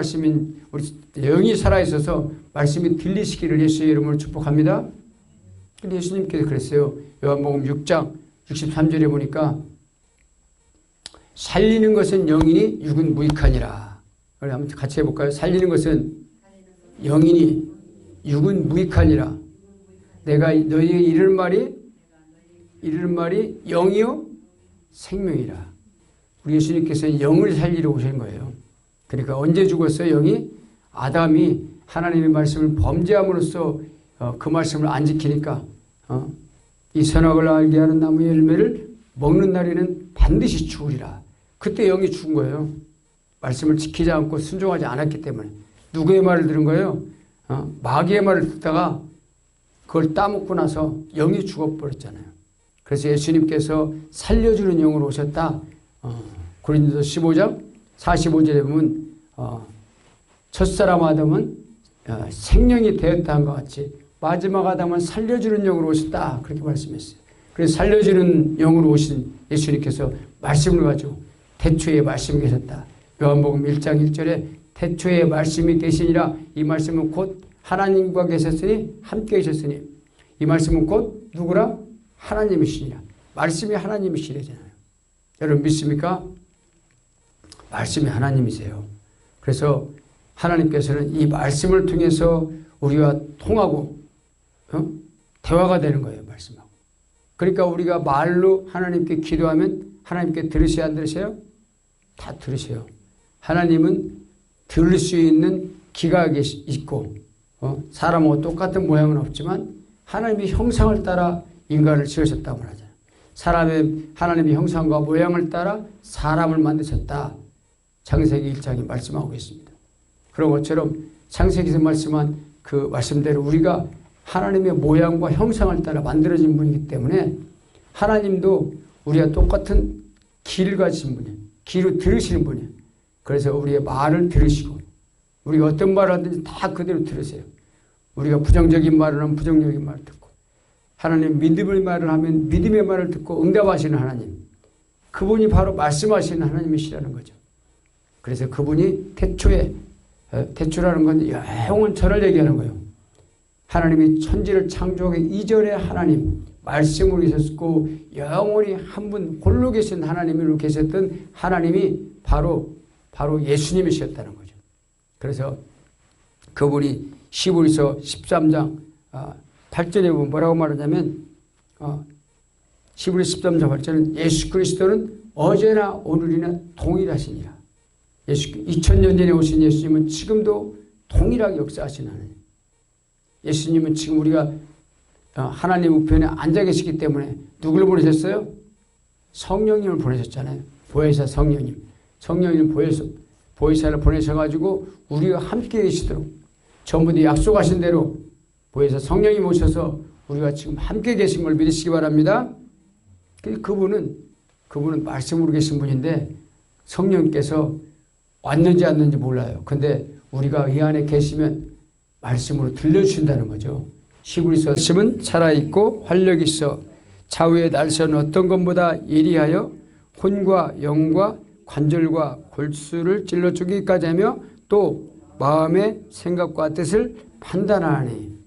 말씀인 우리 영이 살아있어서 말씀이 들리시기를 예수의 이름으로 축복합니다. 근데 예수님께서 그랬어요. 요한복음 6장 63절에 보니까 살리는 것은 영이니 육은 무익하니라. 우리 한번 같이 해볼까요? 살리는 것은 영이니 육은 무익하니라. 내가 너희에게 이를 말이 이를 말이 영이요 생명이라. 우리 예수님께서는 영을 살리러 오신 거예요. 그러니까 언제 죽었어요? 영이 아담이 하나님의 말씀을 범죄함으로써 어, 그 말씀을 안 지키니까 어, 이 선악을 알게 하는 나무의 열매를 먹는 날에는 반드시 죽으리라. 그때 영이 죽은 거예요. 말씀을 지키지 않고 순종하지 않았기 때문에 누구의 말을 들은 거예요? 어, 마귀의 말을 듣다가 그걸 따먹고 나서 영이 죽어버렸잖아요. 그래서 예수님께서 살려주는 영으로 오셨다. 어, 고린도서 15장 45절에 보면 어, 첫사람 아담은 어, 생명이 되었다 한것 같이 마지막 아담은 살려주는 영으로 오셨다 그렇게 말씀했어요. 그래서 살려주는 영으로 오신 예수님께서 말씀을 가지고 태초에 말씀이 계셨다. 요한복음 1장 1절에 태초에 말씀이 계시니라 이 말씀은 곧 하나님과 계셨으니 함께 계셨으니 이 말씀은 곧 누구라 하나님이시니라 말씀이 하나님이시래잖아요. 여러분 믿습니까? 말씀이 하나님이세요. 그래서 하나님께서는 이 말씀을 통해서 우리와 통하고 어? 대화가 되는 거예요. 말씀하고. 그러니까 우리가 말로 하나님께 기도하면 하나님께 들으셔야 안 들으세요? 다 들으세요. 하나님은 들을 수 있는 기가 있고 어? 사람하고 똑같은 모양은 없지만 하나님의 형상을 따라 인간을 지으셨다고 하잖아요. 사람의 하나님의 형상과 모양을 따라 사람을 만드셨다. 창세기 1장이 말씀하고 있습니다. 그런 것처럼 창세기에서 말씀한 그 말씀대로 우리가 하나님의 모양과 형상을 따라 만들어진 분이기 때문에 하나님도 우리가 똑같은 길을 가지신 분이에요. 귀로 들으시는 분이에요. 그래서 우리의 말을 들으시고 우리가 어떤 말을 하든지 다 그대로 들으세요. 우리가 부정적인 말을 하면 부정적인 말을 듣고 하나님 믿음의 말을 하면 믿음의 말을 듣고 응답하시는 하나님 그분이 바로 말씀하시는 하나님이시라는 거죠. 그래서 그분이 태초에 어, 태초라는 건 영원천을 얘기하는 거예요. 하나님이 천지를 창조하기 이전에 하나님 말씀으로 계셨고 영원히 한 분 홀로 계신 하나님으로 계셨던 하나님이 바로 바로 예수님이셨다는 거죠. 그래서 그분이 시부리서 13장 8절에 보면 뭐라고 말하냐면 어, 시부리 13장 8절은 예수 그리스도는 어제나 오늘이나 동일하시니라. 예수 2000년 전에 오신 예수님은 지금도 동일하게 역사하시는 하나님. 예수님은 지금 우리가 어, 하나님 우편에 앉아 계시기 때문에 누구를 보내셨어요? 성령님을 보내셨잖아요. 보혜사 성령님. 성령님 보혜사, 보혜사를 보내셔가지고 우리가 함께 계시도록 전부 약속하신 대로 보혜사 성령님 오셔서 우리가 지금 함께 계신 걸 믿으시기 바랍니다. 그, 그분은 그분은 말씀으로 계신 분인데 성령께서 왔는지 안 왔는지 몰라요. 근데 우리가 이 안에 계시면 말씀으로 들려주신다는 거죠. 시부리서 말씀은 살아있고 활력이 있어 좌우의 날선 어떤 것보다 예리하여 혼과 영과 관절과 골수를 찔러 죽이기까지 하며 또 마음의 생각과 뜻을 판단하니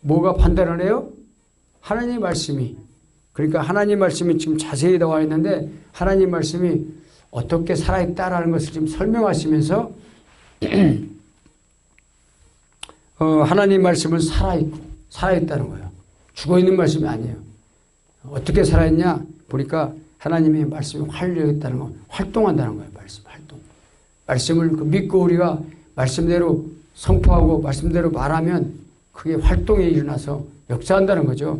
뭐가 판단을 해요? 하나님의 말씀이 그러니까 하나님 말씀이 지금 자세히 나와 있는데 하나님 말씀이 어떻게 살아있다라는 것을 지금 설명하시면서 어, 하나님 말씀은 살아있고 살아있다는 거예요. 죽어있는 말씀이 아니에요. 어떻게 살아있냐 보니까 하나님의 말씀이 활력있다는 거 활동한다는 거예요. 말씀 활동. 말씀을 그 믿고 우리가 말씀대로 선포하고 말씀대로 말하면 그게 활동이 일어나서 역사한다는 거죠.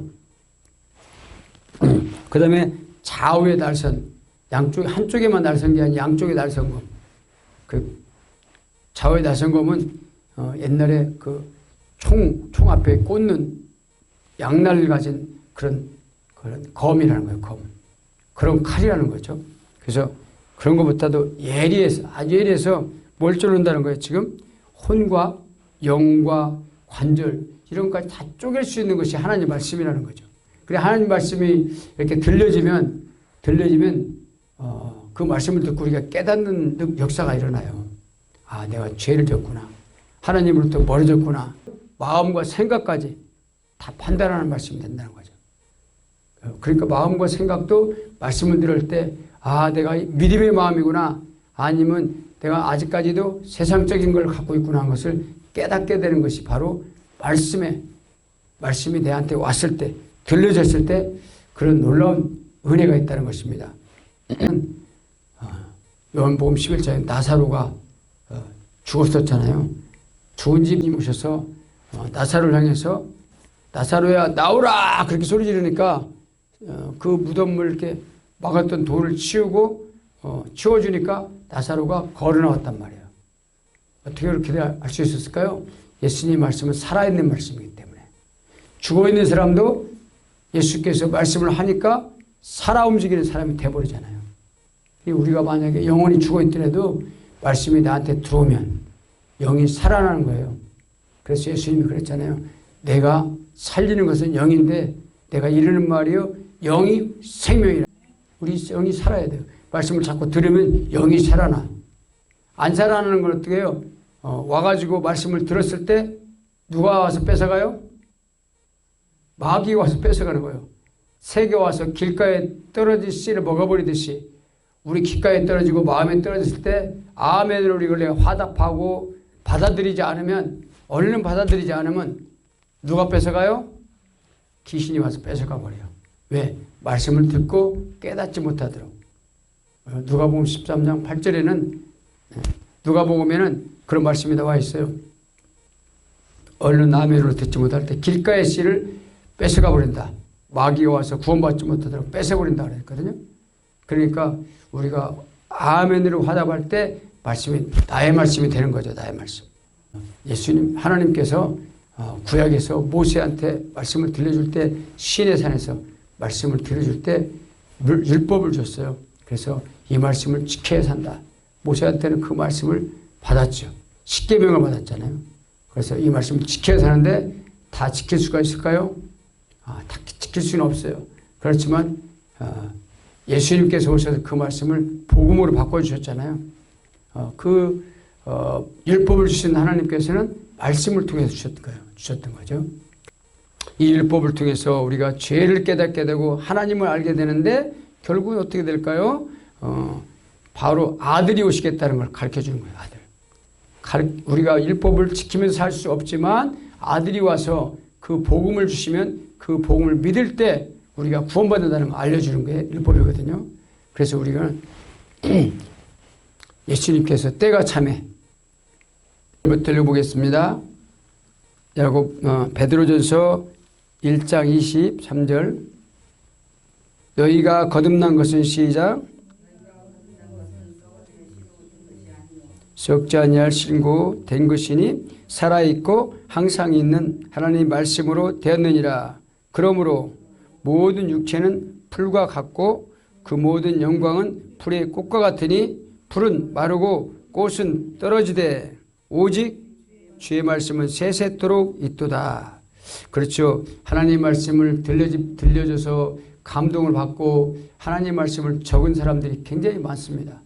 그 다음에 좌우의 날선 양쪽 한쪽에만 날선 게 아니라 양쪽에 날선 검. 그 좌우의 날선 검은 어, 옛날에 그 총, 총 앞에 꽂는 양날을 가진 그런, 그런 검이라는 거예요, 검. 그런 칼이라는 거죠. 그래서 그런 것보다도 예리해서, 아주 예리해서 뭘 쫓는다는 거예요, 지금? 혼과 영과 관절, 이런 것까지 다 쪼갤 수 있는 것이 하나님 말씀이라는 거죠. 그래, 하나님 말씀이 이렇게 들려지면, 들려지면, 어, 그 말씀을 듣고 우리가 깨닫는 역사가 일어나요. 아, 내가 죄를 졌구나. 하나님으로부터 멀어졌구나. 마음과 생각까지 다 판단하는 말씀이 된다는 거죠. 어, 그러니까 마음과 생각도 말씀을 들을 때, 아, 내가 믿음의 마음이구나. 아니면 내가 아직까지도 세상적인 걸 갖고 있구나 하는 것을 깨닫게 되는 것이 바로 말씀에, 말씀이 내한테 왔을 때, 들려졌을 때 그런 놀라운 은혜가 있다는 것입니다. 어, 요한복음 11장에 나사로가 어, 죽었었잖아요. 죽은 집님 오셔서 어, 나사로를 향해서 나사로야 나오라 그렇게 소리 지르니까 어, 그 무덤을 이렇게 막았던 돌을 치우고 어, 치워주니까 나사로가 걸어 나왔단 말이에요. 어떻게 그렇게 할 수 있었을까요? 예수님 말씀은 살아있는 말씀이기 때문에 죽어 있는 사람도 예수께서 말씀을 하니까 살아 움직이는 사람이 돼버리잖아요. 우리가 만약에 영혼이 죽어 있더라도 말씀이 나한테 들어오면 영이 살아나는 거예요. 그래서 예수님이 그랬잖아요. 내가 살리는 것은 영인데 내가 이르는 말이요 영이 생명이라. 우리 영이 살아야 돼요. 말씀을 자꾸 들으면 영이 살아나. 안 살아나는 건 어떻게 해요? 어, 와가지고 말씀을 들었을 때 누가 와서 뺏어가요? 마귀가 와서 뺏어가는 거예요. 새가 와서 길가에 떨어진 씨를 먹어버리듯이 우리 귓가에 떨어지고 마음에 떨어졌을 때 아멘으로 이걸 화답하고 받아들이지 않으면 얼른 받아들이지 않으면 누가 뺏어가요? 귀신이 와서 뺏어가 버려요. 왜? 말씀을 듣고 깨닫지 못하도록. 어, 누가복음 13장 8절에는 누가복음에는 그런 말씀이 나와 있어요. 얼른 아멘으로 듣지 못할 때 길가의 씨를 뺏어가 버린다. 마귀가 와서 구원받지 못하도록 뺏어버린다 그랬거든요. 그러니까 우리가 아멘으로 화답할 때 말씀이 나의 말씀이 되는 거죠. 나의 말씀. 예수님 하나님께서 어, 구약에서 모세한테 말씀을 들려줄 때 시내 산에서 말씀을 들려줄 때 율법을 줬어요. 그래서 이 말씀을 지켜야 산다. 모세한테는 그 말씀을 받았죠. 십계명을 받았잖아요. 그래서 이 말씀을 지켜야 사는데 다 지킬 수가 있을까요? 아, 다 지킬 수는 없어요. 그렇지만 어, 예수님께서 오셔서 그 말씀을 복음으로 바꿔주셨잖아요. 어, 그 어, 율법을 주신 하나님께서는 말씀을 통해서 주셨던 거예요. 주셨던 거죠. 이 율법을 통해서 우리가 죄를 깨닫게 되고 하나님을 알게 되는데 결국은 어떻게 될까요? 어, 바로 아들이 오시겠다는 걸 가르쳐 주는 거예요. 아들. 우리가 율법을 지키면서 살 수 없지만 아들이 와서 그 복음을 주시면 그 복음을 믿을 때 우리가 구원받는다는 걸 알려주는 게 율법이거든요. 그래서 우리가 예수님께서 때가 참에 들려보겠습니다. 야곱 어, 베드로전서 1장 23절 너희가 거듭난 것은 시작 썩지 아니할 신고 된 것이니 살아있고 항상 있는 하나님 말씀으로 되었느니라. 그러므로 모든 육체는 풀과 같고 그 모든 영광은 풀의 꽃과 같으니 풀은 마르고 꽃은 떨어지되 오직 주의 말씀은 세세토록 있도다. 그렇죠. 하나님 말씀을 들려 줘서 감동을 받고 하나님 말씀을 적은 사람들이 굉장히 많습니다.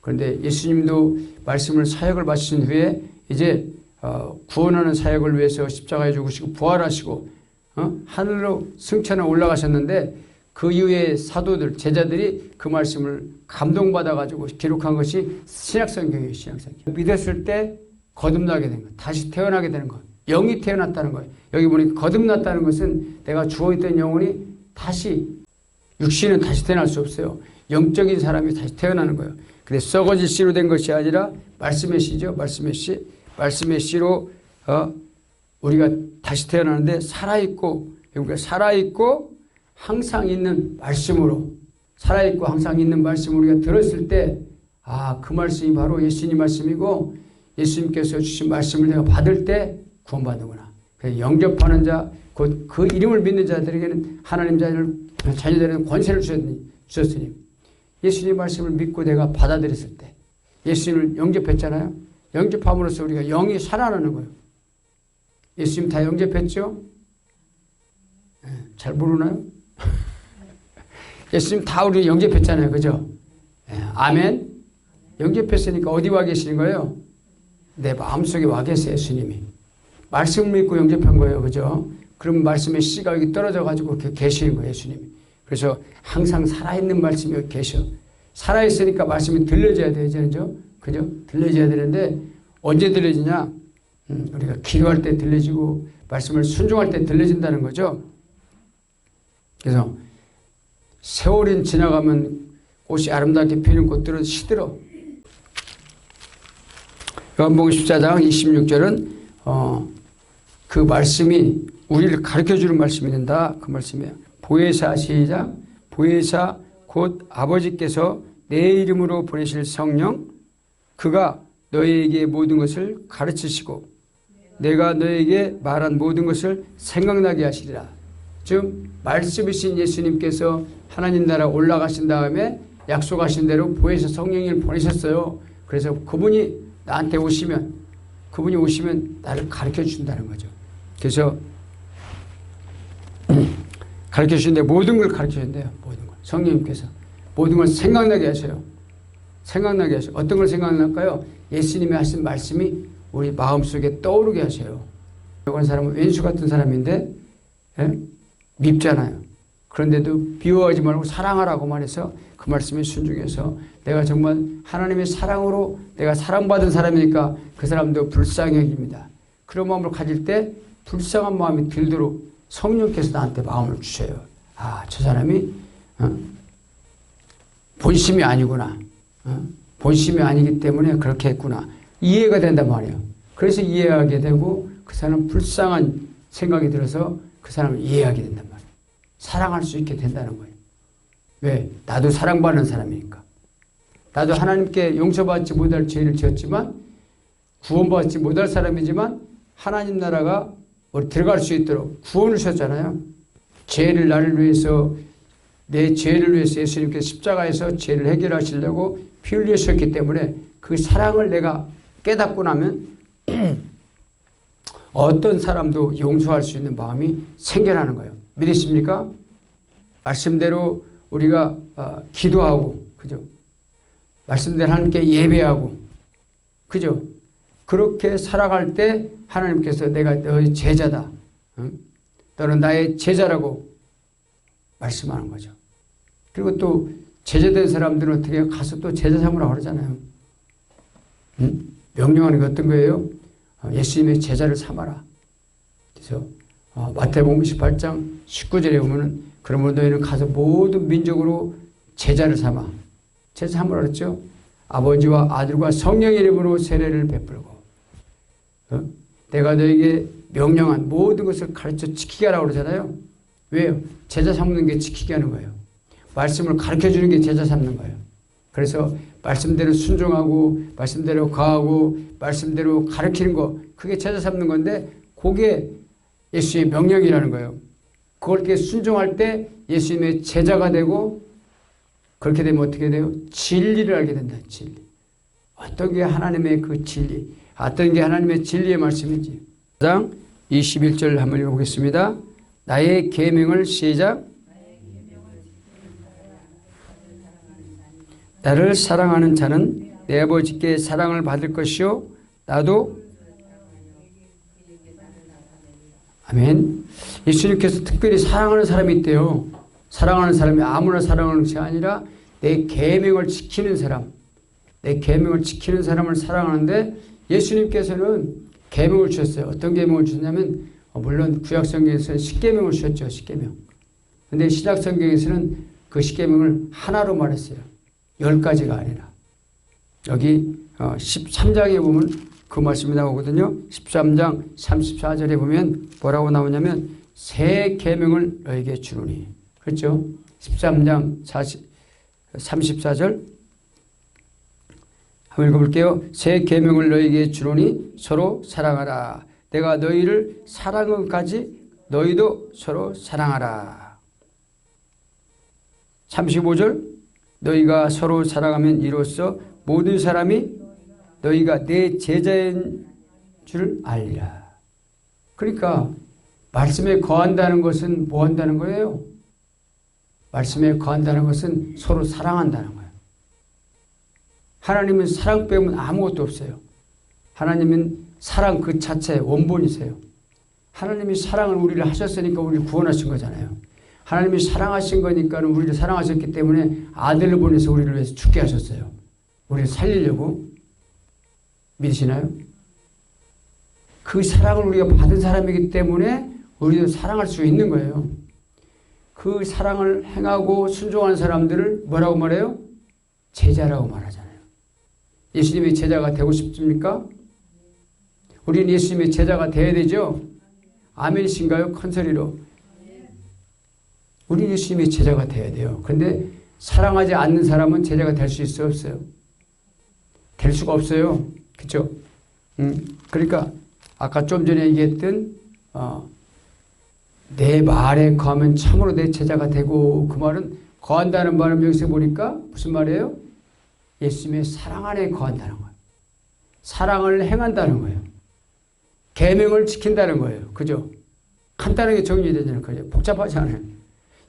그런데 예수님도 말씀을 사역을 마친 후에 이제 어, 구원하는 사역을 위해서 십자가에 죽으시고 부활하시고 어? 하늘로 승천에 올라가셨는데 그 이후에 사도들 제자들이 그 말씀을 감동받아 가지고 기록한 것이 신약성경이에요. 신약성경. 믿었을 때 거듭나게 된 것, 다시 태어나게 되는 것, 영이 태어났다는 거예요. 여기 보니 거듭났다는 것은 내가 주어있던 영혼이 다시 육신은 다시 태어날 수 없어요. 영적인 사람이 다시 태어나는 거예요. 근데 썩어질 씨로 된 것이 아니라 말씀의 씨죠. 말씀의 씨. 말씀의 씨로 어, 우리가 다시 태어나는데 살아있고 그러니까 살아있고 항상 있는 말씀으로 살아있고 항상 있는 말씀을 우리가 들었을 때 아, 그 말씀이 바로 예수님 말씀이고 예수님께서 주신 말씀을 내가 받을 때 구원받는구나. 영접하는 자, 곧 그 이름을 믿는 자들에게는 하나님 자녀를, 자녀들에게는 권세를 주셨으니, 주셨으니 예수님 말씀을 믿고 내가 받아들였을 때 예수님을 영접했잖아요. 영접함으로써 우리가 영이 살아나는 거예요. 예수님 다 영접했죠? 네, 잘 모르나요? 예수님 다 우리 영접했잖아요. 그죠? 네, 아멘? 영접했으니까 어디 와 계시는 거예요? 내 마음속에 와 계세요, 예수님이. 말씀을 믿고 영접한 거예요. 그죠? 그럼 말씀의 씨가 여기 떨어져 가지고 이렇게 계시는 거예요, 예수님이. 그래서 항상 살아있는 말씀이 여기 계셔. 살아있으니까 말씀이 들려져야 되죠. 그죠? 들려져야 되는데 언제 들려지냐? 음, 우리가 기도할 때 들려지고 말씀을 순종할 때 들려진다는 거죠. 그래서 세월이 지나가면 꽃이 아름답게 피는 꽃들은 시들어. 요한복음 14장 26절은 어, 그 말씀이 우리를 가르쳐주는 말씀이 된다. 그 말씀이에요. 보혜사 시작. 보혜사 곧 아버지께서 내 이름으로 보내실 성령 그가 너희에게 모든 것을 가르치시고 내가 너에게 말한 모든 것을 생각나게 하시리라. 즉 말씀이신 예수님께서 하나님 나라 올라가신 다음에 약속하신 대로 보혜사 성령을 보내셨어요. 그래서 그분이 나한테 오시면 그분이 오시면 나를 가르쳐 준다는 거죠. 그래서 가르쳐 주는데 모든 걸 가르쳐 준대요. 모든 걸. 성령님께서 모든 걸 생각나게 하셔요. 생각나게 하셔요. 어떤 걸 생각날까요? 예수님이 하신 말씀이 우리 마음속에 떠오르게 하셔요. 이런 사람은 왼수 같은 사람인데 예? 밉잖아요. 그런데도 미워하지 말고 사랑하라고 말해서 그 말씀에 순종해서 내가 정말 하나님의 사랑으로 내가 사랑받은 사람이니까 그 사람도 불쌍히 여깁니다. 그런 마음을 가질 때 불쌍한 마음이 들도록 성령께서 나한테 마음을 주셔요. 아, 저 사람이 어? 본심이 아니구나. 어? 본심이 아니기 때문에 그렇게 했구나. 이해가 된단 말이에요. 그래서 이해하게 되고 그 사람 불쌍한 생각이 들어서 그 사람을 이해하게 된단 말이에요. 사랑할 수 있게 된다는 거예요. 왜? 나도 사랑받는 사람이니까. 나도 하나님께 용서받지 못할 죄를 지었지만 구원받지 못할 사람이지만 하나님 나라가 우리 들어갈 수 있도록 구원을 주셨잖아요. 죄를 나를 위해서 내 죄를 위해서 예수님께서 십자가에서 죄를 해결하시려고 피 흘리셨기 때문에 그 사랑을 내가 깨닫고 나면 어떤 사람도 용서할 수 있는 마음이 생겨나는 거예요. 믿으십니까? 말씀대로 우리가 어, 기도하고 그죠? 말씀대로 하나님께 예배하고 그죠? 그렇게 살아갈 때 하나님께서 내가 너의 제자다. 응? 너는 나의 제자라고 말씀하는 거죠. 그리고 또 제자된 사람들은 어떻게 가서 또 제자 삼으라고 그러잖아요. 응? 명령하는 게 어떤 거예요? 어, 예수님의 제자를 삼아라. 그래서 어, 마태복음 18장 19절에 보면은 그러면 너희는 가서 모든 민족으로 제자를 삼아. 제자 삼으라 그랬죠? 아버지와 아들과 성령의 이름으로 세례를 베풀고 어? 내가 너에게 명령한 모든 것을 가르쳐 지키게 하라고 그러잖아요. 왜요? 제자 삼는 게 지키게 하는 거예요. 말씀을 가르쳐 주는 게 제자 삼는 거예요. 그래서 말씀대로 순종하고 말씀대로 거하고 말씀대로 가르치는 거 그게 제자 삼는 건데 그게 예수의 명령이라는 거예요. 그렇게 순종할 때 예수님의 제자가 되고 그렇게 되면 어떻게 돼요? 진리를 알게 된다. 진리. 어떤 게 하나님의 그 진리, 어떤 게 하나님의 진리의 말씀인지. 4장 21절 한번 읽어보겠습니다. 나의 계명을 시작. 나를 사랑하는 자는 내 아버지께 사랑을 받을 것이요 나도 아멘. 예수님께서 특별히 사랑하는 사람이 있대요. 사랑하는 사람이 아무나 사랑하는 것이 아니라 내 계명을 지키는 사람, 내 계명을 지키는 사람을 사랑하는데 예수님께서는 계명을 주셨어요. 어떤 계명을 주셨냐면 어, 물론 구약 성경에서는 십계명을 주셨죠. 십계명. 근데 신약 성경에서는 그 십계명을 하나로 말했어요. 열 가지가 아니라. 여기 13장에 보면 그 말씀이 나오거든요. 13장 34절에 보면 뭐라고 나오냐면 새 계명을 너에게 주노니. 그렇죠? 13장 40, 34절 한번 읽어볼게요. 새 계명을 너에게 주노니 서로 사랑하라. 내가 너희를 사랑은까지 너희도 서로 사랑하라. 35절 너희가 서로 사랑하면 이로써 모든 사람이 너희가 내 제자인 줄 알리라. 그러니까 말씀에 거한다는 것은 뭐 한다는 거예요? 말씀에 거한다는 것은 서로 사랑한다는 거예요. 하나님은 사랑 빼면 아무것도 없어요. 하나님은 사랑 그 자체 원본이세요. 하나님이 사랑을 우리를 하셨으니까 우리를 구원하신 거잖아요. 하나님이 사랑하신 거니까 우리를 사랑하셨기 때문에 아들을 보내서 우리를 위해서 죽게 하셨어요. 우리를 살리려고 믿으시나요? 그 사랑을 우리가 받은 사람이기 때문에 우리도 사랑할 수 있는 거예요. 그 사랑을 행하고 순종한 사람들을 뭐라고 말해요? 제자라고 말하잖아요. 예수님의 제자가 되고 싶습니까? 우리는 예수님의 제자가 돼야 되죠? 아멘이신가요? 큰 소리로. 우리 예수님의 제자가 돼야 돼요. 근데 사랑하지 않는 사람은 제자가 될 수 있어요? 없어요? 될 수가 없어요. 그죠? 음, 그러니까 아까 좀 전에 얘기했던 어, 내 말에 거하면 참으로 내 제자가 되고 그 말은 거한다는 말은 여기서 보니까 무슨 말이에요? 예수님의 사랑 안에 거한다는 거예요. 사랑을 행한다는 거예요. 계명을 지킨다는 거예요. 그죠? 간단하게 정리되잖아요. 그죠? 복잡하지 않아요.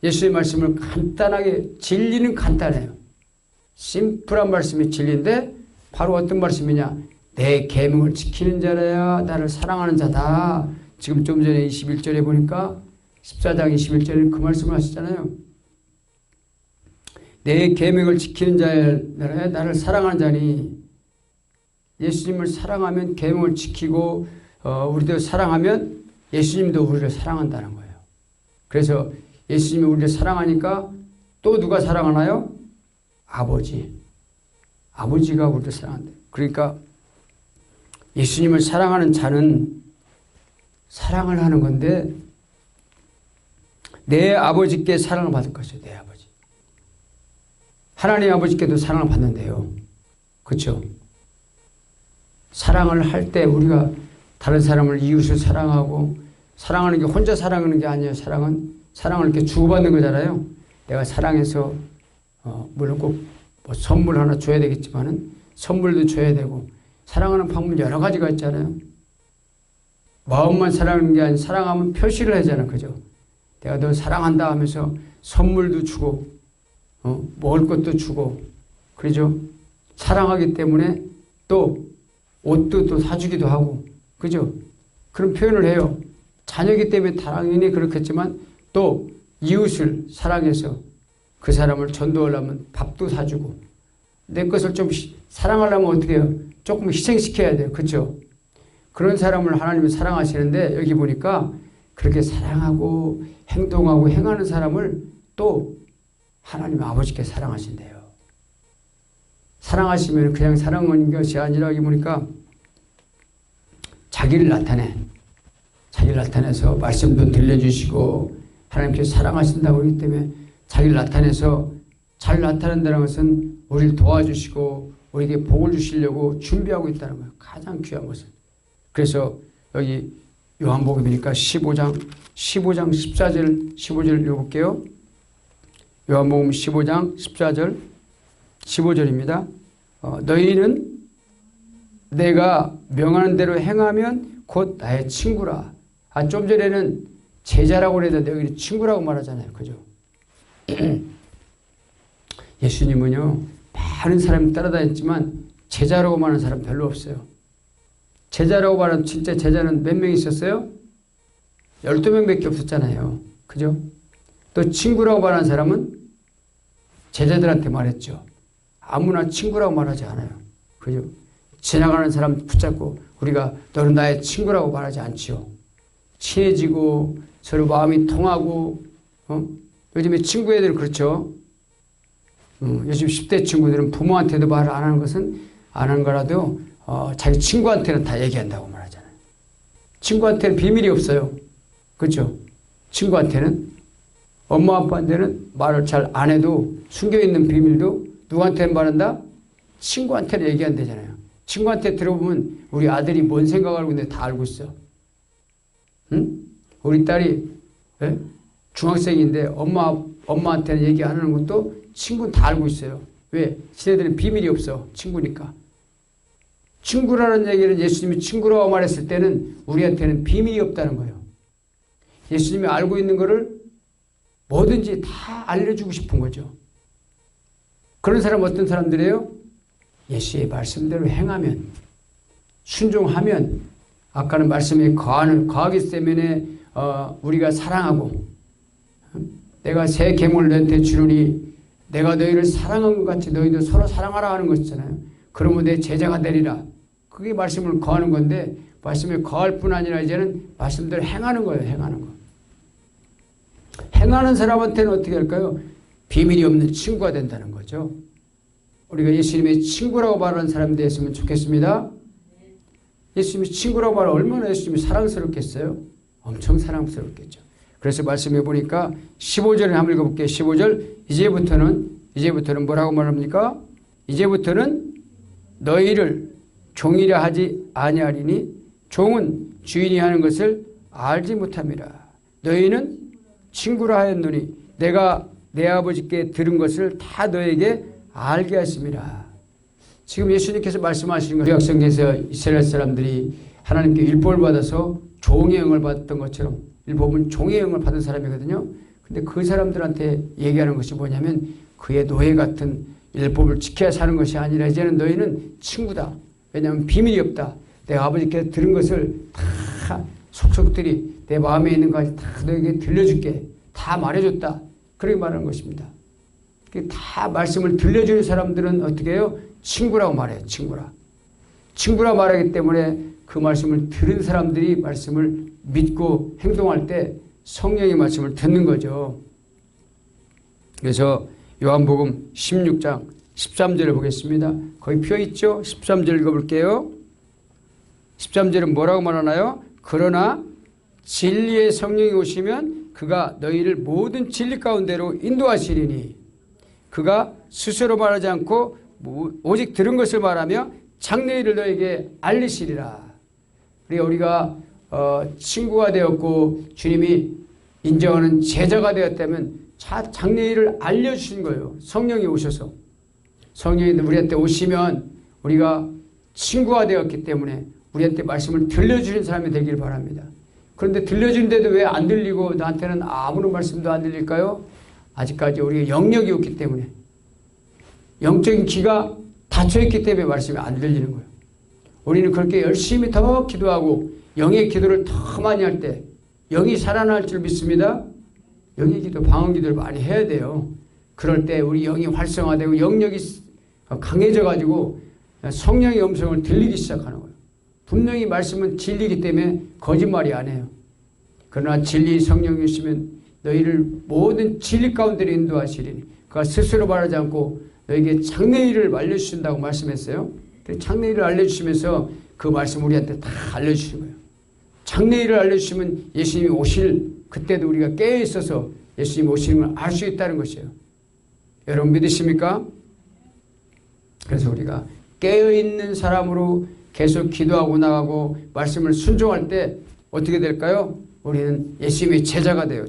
예수의 말씀을 간단하게 진리는 간단해요. 심플한 말씀이 진리인데 바로 어떤 말씀이냐? 내 계명을 지키는 자라야 나를 사랑하는 자다. 지금 좀 전에 21절에 보니까 14장 21절에 그 말씀을 하시잖아요. 내 계명을 지키는 자라야 나를 사랑하는 자니 예수님을 사랑하면 계명을 지키고 어, 우리도 사랑하면 예수님도 우리를 사랑한다는 거예요. 그래서 예수님이 우리를 사랑하니까 또 누가 사랑하나요? 아버지. 아버지가 우리를 사랑한다. 그러니까 예수님을 사랑하는 자는 사랑을 하는 건데 내 아버지께 사랑을 받을 것이요. 내 아버지. 하나님 아버지께도 사랑을 받는데요. 그렇죠? 사랑을 할 때 우리가 다른 사람을 이웃을 사랑하고 사랑하는 게 혼자 사랑하는 게 아니에요. 사랑은 사랑을 이렇게 주고받는 거잖아요. 내가 사랑해서 어, 물론 꼭뭐 선물 하나 줘야 되겠지만은 선물도 줘야 되고 사랑하는 방법 여러 가지가 있잖아요. 마음만 사랑하는 게 아니라 사랑하면 표시를 하잖아요. 그죠? 내가 너 사랑한다 하면서 선물도 주고 어, 먹을 것도 주고 그러죠? 사랑하기 때문에 또 옷도 또 사주기도 하고 그죠? 그런 표현을 해요. 자녀기 때문에 당연히 그렇겠지만 또 이웃을 사랑해서 그 사람을 전도하려면 밥도 사주고 내 것을 좀 사랑하려면 어떻게 해요? 조금 희생시켜야 돼요. 그렇죠? 그런 사람을 하나님이 사랑하시는데 여기 보니까 그렇게 사랑하고 행동하고 행하는 사람을 또 하나님 아버지께 사랑하신대요. 사랑하시면 그냥 사랑하는 것이 아니라 여기 보니까 자기를 나타내. 자기를 나타내서 말씀도 들려주시고 하나님께서 사랑하신다고 그러기 때문에 자기를 나타내서 잘 나타낸다는 것은 우리를 도와주시고 우리에게 복을 주시려고 준비하고 있다는 거예요. 가장 귀한 것은. 그래서 여기 요한복음이니까 15장 15장 14절 15절 읽어볼게요. 요한복음 15장 14절 15절입니다. 어, 너희는 내가 명하는 대로 행하면 곧 나의 친구라. 아, 좀 전에는 제자라고 그랬는데 여기 친구라고 말하잖아요. 그죠? 예수님은요, 많은 사람이 따라다녔지만 제자라고 말하는 사람 별로 없어요. 제자라고 말하는 진짜 제자는 몇 명 있었어요? 12명 밖에 없었잖아요. 그죠? 또 친구라고 말하는 사람은 제자들한테 말했죠. 아무나 친구라고 말하지 않아요. 그죠? 지나가는 사람 붙잡고 우리가 너는 나의 친구라고 말하지 않지요. 친해지고 서로 마음이 통하고 어? 요즘에 친구 애들 그렇죠. 어, 요즘 10대 친구들은 부모한테도 말안 하는 것은 안 하는 거라도 어, 자기 친구한테는 다 얘기한다고 말하잖아요. 친구한테는 비밀이 없어요. 그렇죠? 친구한테는 엄마 아빠한테는 말을 잘 안 해도 숨겨있는 비밀도 누구한테는 말한다? 친구한테는 얘기 안 되잖아요. 친구한테 들어보면 우리 아들이 뭔 생각하고 있는데 다 알고 있어. 응? 우리 딸이 예? 중학생인데 엄마, 엄마한테는 얘기 안 하는 것도 친구는 다 알고 있어요. 왜? 지네들은 비밀이 없어. 친구니까. 친구라는 얘기는 예수님이 친구라고 말했을 때는 우리한테는 비밀이 없다는 거예요. 예수님이 알고 있는 것을 뭐든지 다 알려주고 싶은 거죠. 그런 사람 어떤 사람들이에요? 예수의 말씀대로 행하면 순종하면 아까는 말씀에 거하기 때문에 어, 우리가 사랑하고 내가 새 계명을 너한테 주노니 내가 너희를 사랑한 것 같이 너희도 서로 사랑하라 하는 것이잖아요. 그러면 내 제자가 되리라. 그게 말씀을 거하는 건데 말씀에 거할 뿐 아니라 이제는 말씀대로 행하는 거예요. 행하는 거. 행하는 사람한테는 어떻게 할까요? 비밀이 없는 친구가 된다는 거죠. 우리가 예수님의 친구라고 말하는 사람이 됐으면 좋겠습니다. 예수님이 친구라고 말하면 얼마나 예수님이 사랑스럽겠어요? 엄청 사랑스럽겠죠. 그래서 말씀해 보니까 15절을 한번 읽어볼게요. 15절 이제부터는 이제부터는 뭐라고 말합니까? 이제부터는 너희를 종이라 하지 아니하리니 종은 주인이 하는 것을 알지 못함이라. 너희는 친구라 하였노니 내가 내 아버지께 들은 것을 다 너에게 알게 하심이라. 지금 예수님께서 말씀하시는 것 약성에서 이스라엘 사람들이 하나님께 율법을 받아서 종의 영을 받았던 것처럼 율법은 종의 영을 받은 사람이거든요. 근데 그 사람들한테 얘기하는 것이 뭐냐면 그의 노예 같은 율법을 지켜야 사는 것이 아니라 이제는 너희는 친구다. 왜냐하면 비밀이 없다. 내가 아버지께 들은 것을 다 속속들이 내 마음에 있는 것까지 다 너에게 들려줄게. 다 말해줬다. 그렇게 말하는 것입니다. 다 말씀을 들려주는 사람들은 어떻게 해요? 친구라고 말해요. 친구라. 친구라 말하기 때문에 그 말씀을 들은 사람들이 말씀을 믿고 행동할 때 성령의 말씀을 듣는 거죠. 그래서 요한복음 16장 13절을 보겠습니다. 거기 표 있죠? 13절 읽어볼게요. 13절은 뭐라고 말하나요? 그러나 진리의 성령이 오시면 그가 너희를 모든 진리 가운데로 인도하시리니 그가 스스로 말하지 않고 오직 들은 것을 말하며 장래일을 너에게 알리시리라. 그리고 우리가 어, 친구가 되었고 주님이 인정하는 제자가 되었다면 자, 장래일을 알려주신 거예요. 성령이 오셔서. 성령이 우리한테 오시면 우리가 친구가 되었기 때문에 우리한테 말씀을 들려주는 사람이 되길 바랍니다. 그런데 들려주는데도 왜 안 들리고 나한테는 아무런 말씀도 안 들릴까요? 아직까지 우리가 영역이 없기 때문에 영적인 기가 닫혀있기 때문에 말씀이 안 들리는 거예요. 우리는 그렇게 열심히 더 기도하고 영의 기도를 더 많이 할 때 영이 살아날 줄 믿습니다. 영의 기도, 방언 기도를 많이 해야 돼요. 그럴 때 우리 영이 활성화되고 영역이 강해져 가지고 성령의 음성을 들리기 시작하는 거예요. 분명히 말씀은 진리이기 때문에 거짓말이 아니에요. 그러나 진리 성령이시면 너희를 모든 진리 가운데 인도하시리니 그가 스스로 말하지 않고 너에게 장래일을 알려주신다고 말씀했어요. 장래일을 알려주시면서 그 말씀 우리한테 다 알려주신 거예요. 장래일을 알려주시면 예수님이 오실 그때도 우리가 깨어 있어서 예수님 오시는 걸 알 수 있다는 것이에요. 여러분 믿으십니까? 그래서 우리가 깨어 있는 사람으로 계속 기도하고 나가고 말씀을 순종할 때 어떻게 될까요? 우리는 예수님의 제자가 되어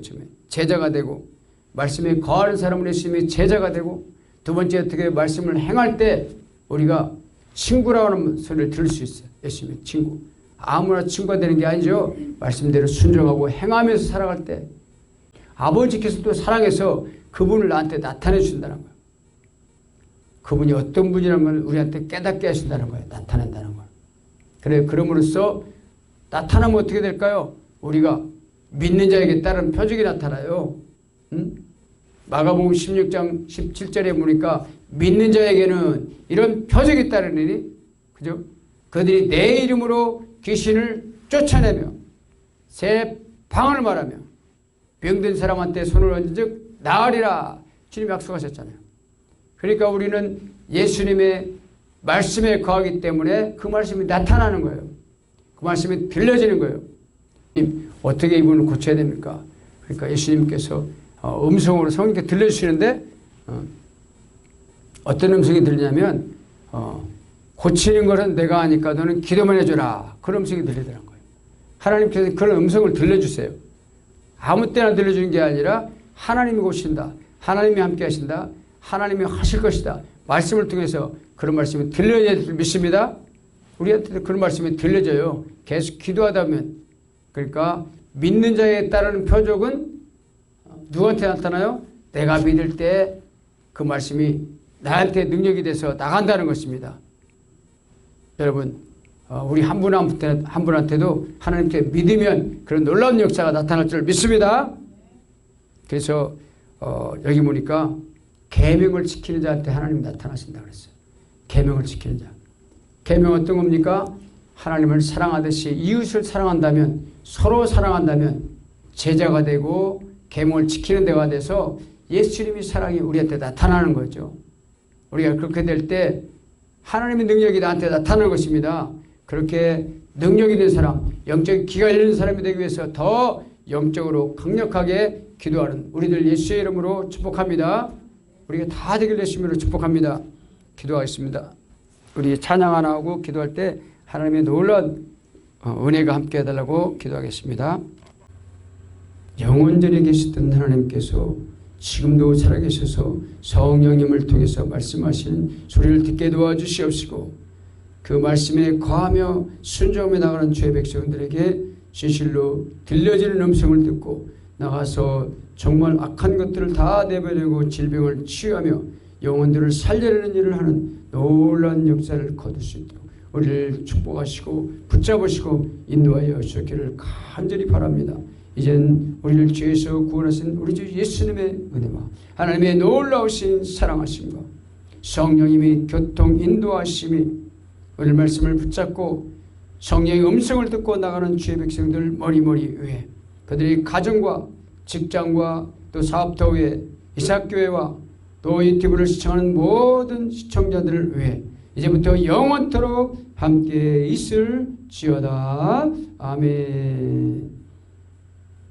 제자가 되고 말씀에 거하는 사람은 예수님의 제자가 되고 두 번째 어떻게 말씀을 행할 때 우리가 친구라는 소리를 들을 수 있어요. 예수님의 친구. 아무나 친구가 되는 게 아니죠. 말씀대로 순종하고 행하면서 살아갈 때 아버지께서 또 사랑해서 그분을 나한테 나타내 준다는 거예요. 그분이 어떤 분이라는 걸 우리한테 깨닫게 하신다는 거예요. 나타낸다는 거예요. 그래 그럼으로써 나타나면 어떻게 될까요? 우리가 믿는 자에게 따른 표적이 나타나요. 응? 마가복음 16장 17절에 보니까 믿는 자에게는 이런 표적이 따르니 그죠? 그들이 내 이름으로 귀신을 쫓아내며 새 방언을 말하며 병든 사람한테 손을 얹은 즉 나으리라 주님 약속하셨잖아요. 그러니까 우리는 예수님의 말씀에 거하기 때문에 그 말씀이 나타나는 거예요. 그 말씀이 들려지는 거예요. 어떻게 이분을 고쳐야 됩니까? 그러니까 예수님께서 어, 음성으로 성령께 들려주시는데 어, 떤 음성이 들리냐면 어, 고치는 것은 내가 하니까 너는 기도만 해줘라. 그런 음성이 들리더라는 거예요. 하나님께서 그런 음성을 들려주세요. 아무 때나 들려주는 게 아니라 하나님이 고신다. 하나님이 함께 하신다. 하나님이 하실 것이다. 말씀을 통해서 그런 말씀이 들려야 될 믿습니다. 우리한테도 그런 말씀이 들려져요. 계속 기도하다 보면. 그러니까 믿는 자에 따르는 표적은 누구한테 나타나요? 내가 믿을 때 그 말씀이 나한테 능력이 돼서 나간다는 것입니다. 여러분 어, 우리 한 분 한분한테 한 분한테도 하나님께 믿으면 그런 놀라운 역사가 나타날 줄 믿습니다. 그래서 어, 여기 보니까 계명을 지키는 자한테 하나님 나타나신다 그랬어요. 계명을 지키는 자. 계명 어떤 겁니까? 하나님을 사랑하듯이 이웃을 사랑한다면 서로 사랑한다면 제자가 되고 계명을 지키는 데가 돼서 예수님이 사랑이 우리한테 나타나는 거죠. 우리가 그렇게 될 때 하나님의 능력이 나한테 나타나는 것입니다. 그렇게 능력이 된 사람, 영적인 기가 열리는 사람이 되기 위해서 더 영적으로 강력하게 기도하는 우리들 예수의 이름으로 축복합니다. 우리가 다 되길 예수님으로 축복합니다. 기도하겠습니다. 우리 찬양 하나 하고 기도할 때 하나님의 놀라운 어, 은혜가 함께 해달라고 기도하겠습니다. 영원전에 계시던 하나님께서 지금도 살아계셔서 성령님을 통해서 말씀하시는 소리를 듣게 도와주시옵시고 그 말씀에 거하며 순종해 나가는 죄 백성들에게 진실로 들려지는 음성을 듣고 나가서 정말 악한 것들을 다 내버리고 질병을 치유하며 영혼들을 살려내는 일을 하는 놀라운 역사를 거둘 수 있도록 우리를 축복하시고 붙잡으시고 인도하여 주시기를 간절히 바랍니다. 이젠 우리를 죄에서 구원하신 우리 주 예수님의 은혜와 하나님의 놀라우신 사랑하심과 성령님이 교통 인도하심이 오늘 말씀을 붙잡고 성령의 음성을 듣고 나가는 주의 백성들 머리머리 위에 그들의 가정과 직장과 또 사업터 위에 이삭교회와 또 유튜브를 시청하는 모든 시청자들을 위해 이제부터 영원토록 함께 있을 지어다. 아멘.